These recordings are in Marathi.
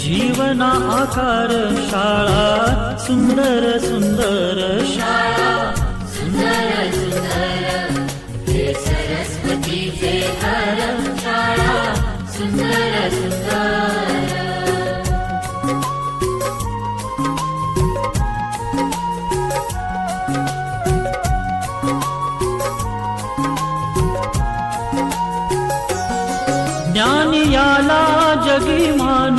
जीवना आकार शाळा सुंदर सुंदर शाळा. सुंदर सुंदर हे सरस्वतीचे घर शाळा सुंदर सुंदर ज्ञान याला जगी मान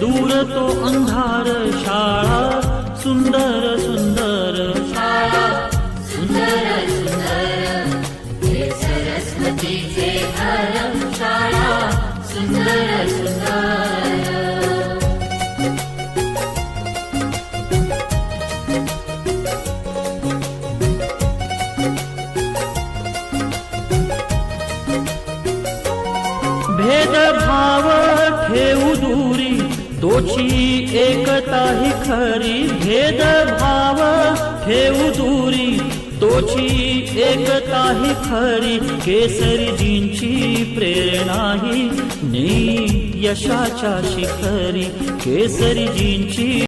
दूर तो अंधार शाळा सुंदर सुंदर शाळा। सुंदर सुंदर सरस्वतीचे शाळा। सुंदर सुंदर। भेदभाव दोची एकता ही खरी भेदभाव. ठेऊ दूरी. तोची एकता ही खरी केसरीजींची प्रेरणा ही नी यशाच्या शिखरी केसरीजींची